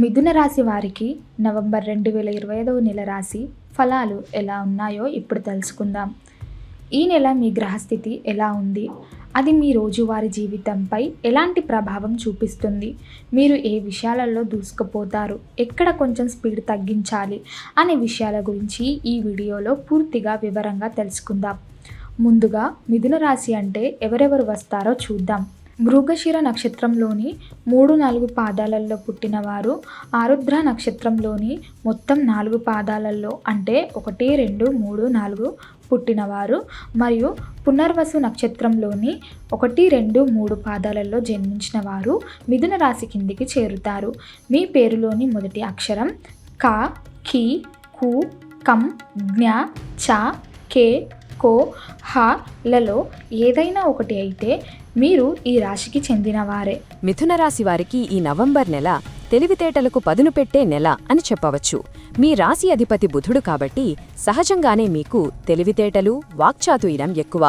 మిథున రాశి వారికి నవంబర్ రెండు వేల ఇరవై ఐదవ నెల రాశి ఫలాలు ఎలా ఉన్నాయో ఇప్పుడు తెలుసుకుందాం. ఈ నెల మీ గ్రహస్థితి ఎలా ఉంది? అది మీ రోజువారీ జీవితంపై ఎలాంటి ప్రభావం చూపిస్తుంది? మీరు ఏ విషయాలలో దూసుకుపోతారు? ఎక్కడ కొంచెం స్పీడ్ తగ్గించాలి? అనే విషయాల గురించి ఈ వీడియోలో పూర్తిగా వివరంగా తెలుసుకుందాం. ముందుగా మిథున రాశి అంటే ఎవరెవరు వస్తారో చూద్దాం. మృగశిర నక్షత్రంలోని మూడు నాలుగు పాదాలలో పుట్టిన వారు ఆరుద్ర నక్షత్రంలోని మొత్తం నాలుగు పాదాలలో అంటే ఒకటి రెండు మూడు నాలుగు పుట్టినవారు మరియు పునర్వసు నక్షత్రంలోని ఒకటి రెండు మూడు పాదాలలో జన్మించిన వారు మిథున రాశి కిందికి చేరుతారు. మీ పేరులోని మొదటి అక్షరం క కి కు కం జ్ఞ చ కే కో హ లలో ఏదైనా ఒకటి అయితే మీరు ఈ రాశికి చెందినవారే. మిథున రాశి వారికి ఈ నవంబర్ నెల తెలివితేటలకు పదును పెట్టే నెల అని చెప్పవచ్చు. మీ రాశి అధిపతి బుధుడు కాబట్టి సహజంగానే మీకు తెలివితేటలు వాక్చాతుర్యం ఎక్కువ.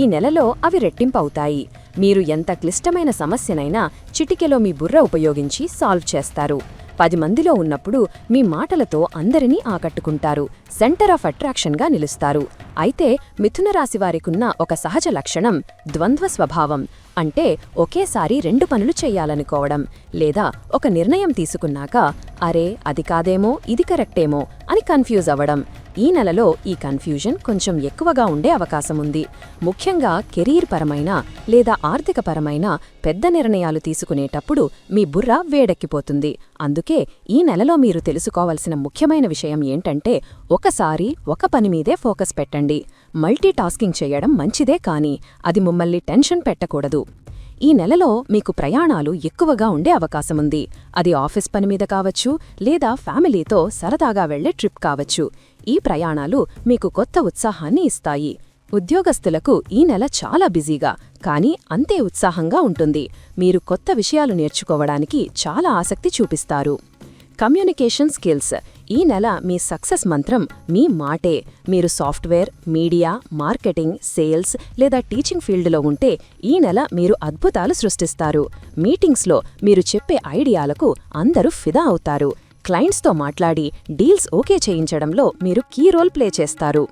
ఈ నెలలో అవి రెట్టింపవుతాయి. మీరు ఎంత క్లిష్టమైన సమస్యనైనా చిటికెలో మీ బుర్ర ఉపయోగించి సాల్వ్ చేస్తారు. పది మందిలో ఉన్నప్పుడు మీ మాటలతో అందరినీ ఆకట్టుకుంటారు. Centre of అట్రాక్షన్గా నిలుస్తారు. అయితే మిథున రాశి వారికున్న ఒక సహజ లక్షణం ద్వంద్వ స్వభావం. అంటే ఒకేసారి రెండు పనులు చేయాలనుకోవడం. లేదా ఒక నిర్ణయం తీసుకున్నాక అరే అది కాదేమో ఇది కరెక్టేమో అని కన్ఫ్యూజ్ అవ్వడం. ఈ నెలలో ఈ కన్ఫ్యూజన్ కొంచెం ఎక్కువగా ఉండే అవకాశం ఉంది. ముఖ్యంగా కెరీర్ పరమైన లేదా ఆర్థిక పరమైన పెద్ద నిర్ణయాలు తీసుకునేటప్పుడు మీ బుర్ర వేడెక్కిపోతుంది. అందుకే ఈ నెలలో మీరు తెలుసుకోవాల్సిన ముఖ్యమైన విషయం ఏంటంటే ఒకసారి ఒక పని మీదే ఫోకస్ పెట్టండి. మల్టీ టాస్కింగ్ చేయడం మంచిదే కానీ అది మిమ్మల్ని టెన్షన్ పెట్టకూడదు. ఈ నెలలో మీకు ప్రయాణాలు ఎక్కువగా ఉండే అవకాశముంది అది ఆఫీస్ పని మీద కావచ్చు లేదా ఫ్యామిలీతో సరదాగా వెళ్ళే ట్రిప్ కావచ్చు. ఈ ప్రయాణాలు మీకు కొత్త ఉత్సాహాన్ని ఇస్తాయి. ఉద్యోగస్తులకు ఈ నెల చాలా బిజీగా కానీ అంతే ఉత్సాహంగా ఉంటుంది. మీరు కొత్త విషయాలు నేర్చుకోవడానికి చాలా ఆసక్తి చూపిస్తారు. Communication skills. ఈ నెల మీ సక్సెస్ మంత్రం మీ మాటే. మీరు సాఫ్ట్వేర్ మీడియా మార్కెటింగ్ సేల్స్ లేదా టీచింగ్ ఫీల్డ్లో ఉంటే ఈ నెల మీరు అద్భుతాలు సృష్టిస్తారు. మీటింగ్స్లో మీరు చెప్పే ఐడియాలకు అందరూ ఫిదా అవుతారు. క్లయింట్స్తో మాట్లాడి డీల్స్ ఓకే చేయించడంలో మీరు కీ రోల్ ప్లే చేస్తారు.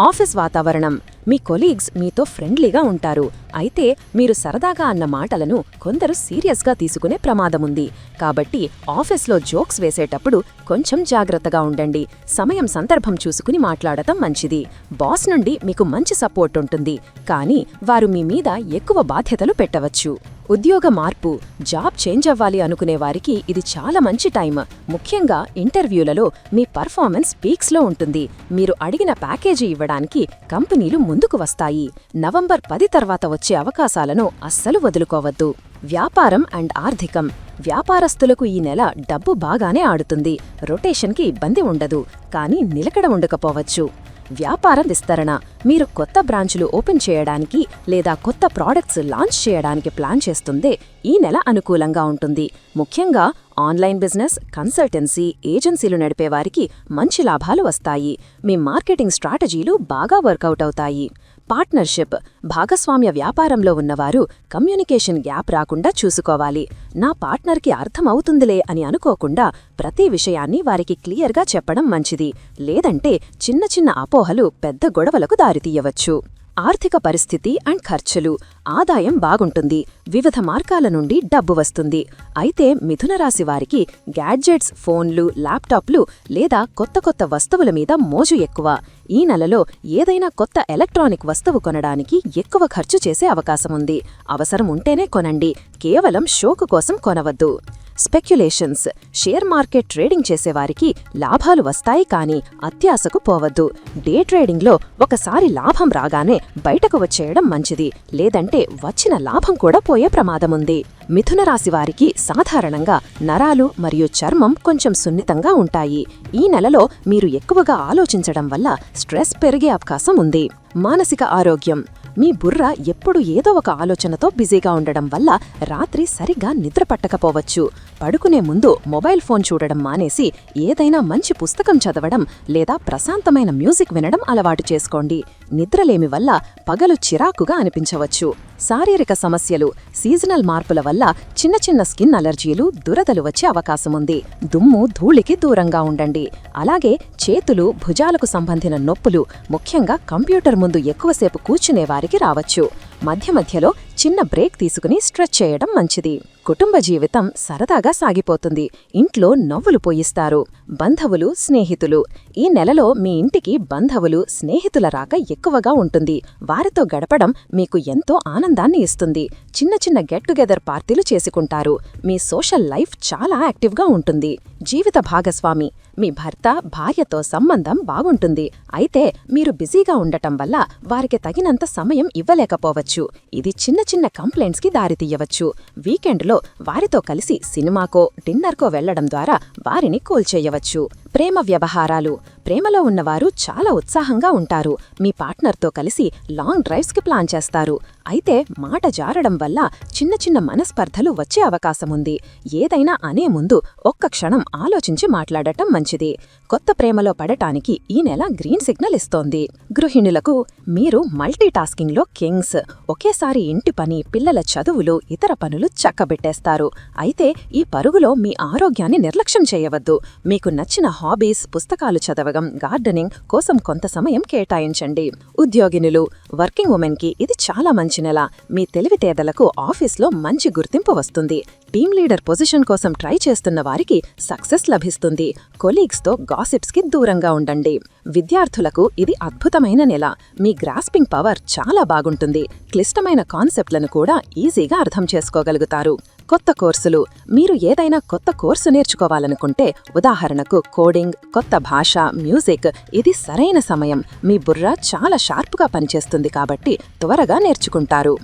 ఆఫీస్ వాతావరణం. మీ కొలీగ్స్ మీతో ఫ్రెండ్లీగా ఉంటారు. అయితే మీరు సరదాగా అన్న మాటలను కొందరు సీరియస్గా తీసుకునే ప్రమాదముంది. కాబట్టి ఆఫీస్లో జోక్స్ వేసేటప్పుడు కొంచెం జాగ్రత్తగా ఉండండి. సమయం సందర్భం చూసుకుని మాట్లాడటం మంచిది. బాస్ నుండి మీకు మంచి సపోర్ట్ ఉంటుంది. కానీ వారు మీ మీద ఎక్కువ బాధ్యతలు పెట్టవచ్చు. ఉద్యోగ మార్పు జాబ్ చేంజ్ అవ్వాలి అనుకునే వారికి ఇది చాలా మంచి టైం ముఖ్యంగా ఇంటర్వ్యూలలో మీ పర్ఫార్మెన్స్ పీక్స్లో ఉంటుంది. మీరు అడిగిన ప్యాకేజీ ఇవ్వడానికి కంపెనీలు ముందుకు వస్తాయి. నవంబర్ పది తర్వాత వచ్చే అవకాశాలను అస్సలు వదులుకోవద్దు. వ్యాపారం అండ్ ఆర్థికం. వ్యాపారస్తులకు ఈ నెల డబ్బు బాగానే ఆడుతుంది. రొటేషన్కి ఇబ్బంది ఉండదు. కానీ నిలకడ ఉండకపోవచ్చు. వ్యాపార విస్తరణ మీరు కొత్త బ్రాంచులు ఓపెన్ చేయడానికి లేదా కొత్త ప్రోడక్ట్స్ లాంచ్ చేయడానికి ప్లాన్ చేస్తుందే ఈ నెల అనుకూలంగా ఉంటుంది. ముఖ్యంగా ఆన్లైన్ బిజినెస్ కన్సల్టెన్సీ ఏజెన్సీలు నడిపేవారికి మంచి లాభాలు వస్తాయి. మీ మార్కెటింగ్ స్ట్రాటజీలు బాగా వర్కౌట్ అవుతాయి. పార్ట్నర్షిప్ భాగస్వామ్య వ్యాపారంలో ఉన్నవారు కమ్యూనికేషన్ గ్యాప్ రాకుండా చూసుకోవాలి. నా పార్ట్నర్కి అర్థమవుతుందిలే అని అనుకోకుండా ప్రతి విషయాన్ని వారికి క్లియర్గా చెప్పడం మంచిది. లేదంటే చిన్న చిన్న అపోహలు పెద్ద గొడవలకు దారితీయవచ్చు. ఆర్థిక పరిస్థితి అండ్ ఖర్చులు. ఆదాయం బాగుంటుంది. వివిధ మార్గాల నుండి డబ్బు వస్తుంది. అయితే మిథున రాశి వారికి గ్యాడ్జెట్స్ ఫోన్లు ల్యాప్టాప్లు లేదా కొత్త కొత్త వస్తువుల మీద మోజు ఎక్కువ. ఈ నెలలో ఏదైనా కొత్త ఎలక్ట్రానిక్ వస్తువు కొనడానికి ఎక్కువ ఖర్చు చేసే అవకాశముంది అవసరం ఉంటేనే కొనండి. కేవలం షోకు కోసం కొనవద్దు. స్పెక్యులేషన్స్. షేర్ మార్కెట్ ట్రేడింగ్ చేసేవారికి లాభాలు వస్తాయి కానీ అత్యాశకు పోవద్దు. డే ట్రేడింగ్లో ఒకసారి లాభం రాగానే బయటకు వచ్చేయడం మంచిది. లేదంటే వచ్చిన లాభం కూడా పోయే ప్రమాదముంది. మిథున రాశి వారికి సాధారణంగా నరాలు మరియు చర్మం కొంచెం సున్నితంగా ఉంటాయి. ఈ నెలలో మీరు ఎక్కువగా ఆలోచించడం వల్ల స్ట్రెస్ పెరిగే అవకాశం ఉంది. మానసిక ఆరోగ్యం. మీ బుర్ర ఎప్పుడు ఏదో ఒక ఆలోచనతో బిజీగా ఉండడం వల్ల రాత్రి సరిగ్గా నిద్ర పట్టకపోవచ్చు. పడుకునే ముందు మొబైల్ ఫోన్ చూడడం మానేసి ఏదైనా మంచి పుస్తకం చదవడం లేదా ప్రశాంతమైన మ్యూజిక్ వినడం అలవాటు చేసుకోండి. నిద్రలేమి వల్ల పగలు చిరాకుగా అనిపించవచ్చు. శారీరక సమస్యలు సీజనల్ మార్పుల వల్ల చిన్న చిన్న స్కిన్ అలర్జీలు దురదలు వచ్చే అవకాశముంది. దుమ్ము ధూళికి దూరంగా ఉండండి. అలాగే చేతులు భుజాలకు సంబంధించిన నొప్పులు ముఖ్యంగా కంప్యూటర్ ముందు ఎక్కువసేపు కూర్చునే వారికి రావచ్చు. మధ్య మధ్యలో చిన్న బ్రేక్ తీసుకుని స్ట్రెచ్ చేయడం మంచిది. కుటుంబ జీవితం సరదాగా సాగిపోతుంది. ఇంట్లో నవ్వులు పోయిస్తారు. బంధవులు స్నేహితులు. ఈ నెలలో మీ ఇంటికి బంధవులు స్నేహితుల రాక ఎక్కువగా ఉంటుంది. వారితో గడపడం మీకు ఎంతో ఆనందాన్ని ఇస్తుంది. చిన్న చిన్న గెట్ టుగెదర్ పార్టీలు చేసుకుంటారు. మీ సోషల్ లైఫ్ చాలా యాక్టివ్గా ఉంటుంది. జీవిత భాగస్వామి. మీ భర్త భార్యతో సంబంధం బాగుంటుంది. అయితే మీరు బిజీగా ఉండటం వల్ల వారికి తగినంత సమయం ఇవ్వలేకపోవచ్చు. ఇది చిన్న చిన్న కంప్లైంట్స్కి దారితీయవచ్చు వీకెండ్లో వారితో కలిసి సినిమాకో డిన్నర్కో వెళ్ళడం ద్వారా వారిని కోల్చేయవచ్చు. ప్రేమ వ్యవహారాలు. ప్రేమలో ఉన్నవారు చాలా ఉత్సాహంగా ఉంటారు. మీ పార్ట్నర్తో కలిసి లాంగ్ డ్రైవ్స్కి ప్లాన్ చేస్తారు. అయితే మాట జారడం వల్ల చిన్న చిన్న మనస్పర్ధలు వచ్చే అవకాశముంది ఏదైనా అనే ముందు ఒక్క క్షణం ఆలోచించి మాట్లాడటం మంచిది. కొత్త ప్రేమలో పడటానికి ఈ నెల గ్రీన్ సిగ్నల్ ఇస్తోంది. గృహిణులకు మీరు మల్టీటాస్కింగ్లో కింగ్స్. ఒకేసారి ఇంటి పని పిల్లల చదువులు ఇతర పనులు చక్కబెట్టేస్తారు. అయితే ఈ పరుగులో మీ ఆరోగ్యాన్ని నిర్లక్ష్యం చేయవద్దు. మీకు నచ్చిన హాబీస్ పుస్తకాలు చదవడం గార్డెనింగ్ కోసం కొంత సమయం కేటాయించండి. ఉద్యోగినులు వర్కింగ్ ఉమెన్కి ఇది చాలా మంచి నెల. మీ తెలివితేదలకు ఆఫీస్లో మంచి గుర్తింపు వస్తుంది. టీమ్ లీడర్ పొజిషన్ కోసం ట్రై చేస్తున్న వారికి సక్సెస్ లభిస్తుంది. కొలీగ్స్తో గాసిప్స్కి దూరంగా ఉండండి. విద్యార్థులకు ఇది అద్భుతమైన నెల. మీ గ్రాస్పింగ్ పవర్ చాలా బాగుంటుంది. క్లిష్టమైన కాన్సెప్ట్లను కూడా ఈజీగా అర్థం చేసుకోగలుగుతారు. కొత్త కోర్సులు. మీరు ఏదైనా కొత్త కోర్సు నేర్చుకోవాలనుకుంటే ఉదాహరణకు కోడింగ్ కొత్త భాష మ్యూజిక్ ఇది సరైన సమయం. మీ బుర్ర చాలా షార్ప్గా పనిచేస్తుంది కాబట్టి త్వరగా నేర్చుకుంటారు.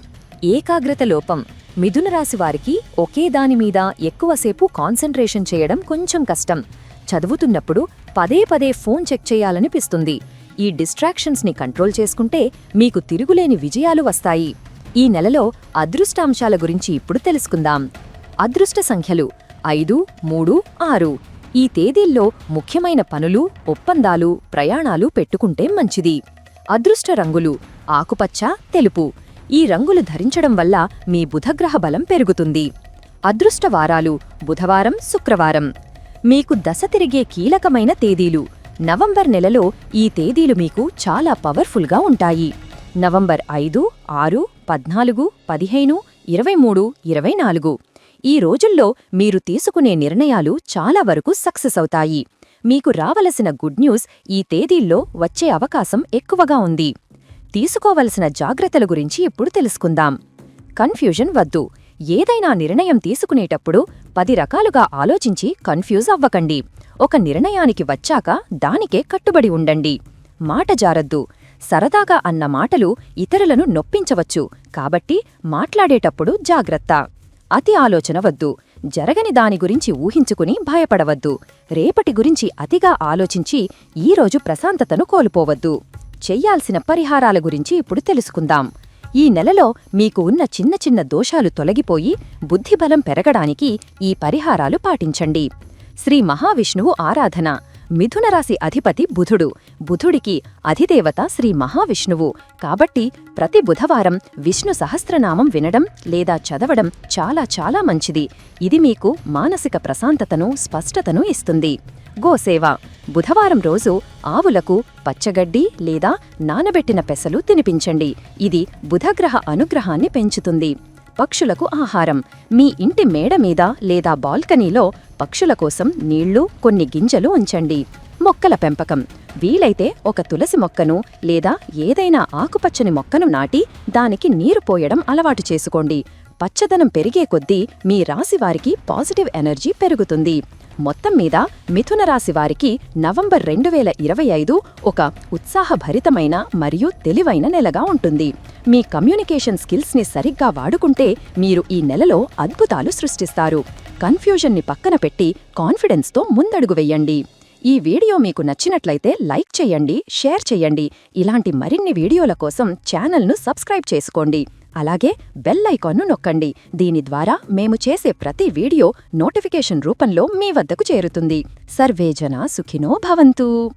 ఏకాగ్రత లోపం. మిథున రాశి వారికి ఒకే దాని మీద ఎక్కువసేపు కాన్సన్ట్రేషన్ చేయడం కొంచెం కష్టం. చదువుతున్నప్పుడు పదే పదే ఫోన్ చెక్ చేయాలనిపిస్తుంది. ఈ డిస్ట్రాక్షన్స్ని కంట్రోల్ చేసుకుంటే మీకు తిరుగులేని విజయాలు వస్తాయి. ఈ నెలలో అదృష్టాంశాల గురించి ఇప్పుడు తెలుసుకుందాం. అదృష్ట సంఖ్యలు ఐదు మూడు ఆరు. ఈ తేదీల్లో ముఖ్యమైన పనులు ఒప్పందాలు ప్రయాణాలు పెట్టుకుంటే మంచిది. అదృష్ట రంగులు ఆకుపచ్చ తెలుపు. ఈ రంగులు ధరించడం వల్ల మీ బుధగ్రహ బలం పెరుగుతుంది. అదృష్ట వారాలు బుధవారం శుక్రవారం. మీకు దశ తిరిగే కీలకమైన తేదీలు నవంబర్ నెలలో ఈ తేదీలు మీకు చాలా పవర్ఫుల్గా ఉంటాయి. నవంబర్ ఐదు ఆరు పద్నాలుగు పదిహేను ఇరవై మూడు ఇరవై నాలుగు. ఈ రోజుల్లో మీరు తీసుకునే నిర్ణయాలు చాలా వరకు సక్సెస్ అవుతాయి. మీకు రావలసిన గుడ్ న్యూస్ ఈ తేదీల్లో వచ్చే అవకాశం ఎక్కువగా ఉంది. తీసుకోవలసిన జాగ్రత్తల గురించి ఇప్పుడు తెలుసుకుందాం. కన్ఫ్యూజన్ వద్దు. ఏదైనా నిర్ణయం తీసుకునేటప్పుడు పది రకాలుగా ఆలోచించి కన్ఫ్యూజ్ అవ్వకండి. ఒక నిర్ణయానికి వచ్చాక దానికే కట్టుబడి ఉండండి. మాట జారద్దు. సరదాగా అన్న మాటలు ఇతరులను నొప్పించవచ్చు. కాబట్టి మాట్లాడేటప్పుడు జాగ్రత్త. అతి ఆలోచన వద్దు. జరగని దాని గురించి ఊహించుకుని భయపడవద్దు. రేపటి గురించి అతిగా ఆలోచించి ఈరోజు ప్రశాంతతను కోల్పోవద్దు. చెయ్యాల్సిన పరిహారాల గురించి ఇప్పుడు తెలుసుకుందాం. ఈ నెలలో మీకు ఉన్న చిన్న చిన్న దోషాలు తొలగిపోయి బుద్ధిబలం పెరగడానికి ఈ పరిహారాలు పాటించండి. శ్రీ మహావిష్ణువు ఆరాధన. మిథునరాశి అధిపతి బుధుడు. బుధుడికి అధిదేవత శ్రీ మహావిష్ణువు. కాబట్టి ప్రతి బుధవారం విష్ణు సహస్రనామం వినడం లేదా చదవడం చాలా చాలా మంచిది. ఇది మీకు మానసిక ప్రశాంతతను స్పష్టతను ఇస్తుంది. గోసేవ. బుధవారం రోజు ఆవులకు పచ్చగడ్డి లేదా నానబెట్టిన పెసలు తినిపించండి. ఇది బుధగ్రహ అనుగ్రహాన్ని పెంచుతుంది. పక్షులకు ఆహారం. మీ ఇంటి మేడ మీద లేదా బాల్కనీలో పక్షుల కోసం నీళ్ళు కొన్ని గింజలు ఉంచండి. మొక్కల పెంపకం. వీలైతే ఒక తులసి మొక్కను లేదా ఏదైనా ఆకుపచ్చని మొక్కను నాటి దానికి నీరు పోయడం అలవాటు చేసుకోండి. పచ్చదనం పెరిగే కొద్దీ మీ రాశివారికి పాజిటివ్ ఎనర్జీ పెరుగుతుంది. మొత్తం మీద మిథున రాశి వారికి నవంబర్ రెండు వేల ఇరవై ఐదు ఒక ఉత్సాహభరితమైన మరియు తెలివైన నెలగా ఉంటుంది. మీ కమ్యూనికేషన్ స్కిల్స్ని సరిగ్గా వాడుకుంటే మీరు ఈ నెలలో అద్భుతాలు సృష్టిస్తారు. కన్ఫ్యూజన్ని పక్కన పెట్టి కాన్ఫిడెన్స్తో ముందడుగు వెయ్యండి ఈ వీడియో మీకు నచ్చినట్లయితే లైక్ చేయండి షేర్ చేయండి. ఇలాంటి మరిన్ని వీడియోల కోసం ఛానల్ను సబ్స్క్రైబ్ చేసుకోండి. అలాగే బెల్ ఐకాన్ను నొక్కండి. దీని ద్వారా మేము చేసే ప్రతి వీడియో నోటిఫికేషన్ రూపంలో మీ వద్దకు చేరుతుంది. సర్వేజన సుఖినో భవంతు.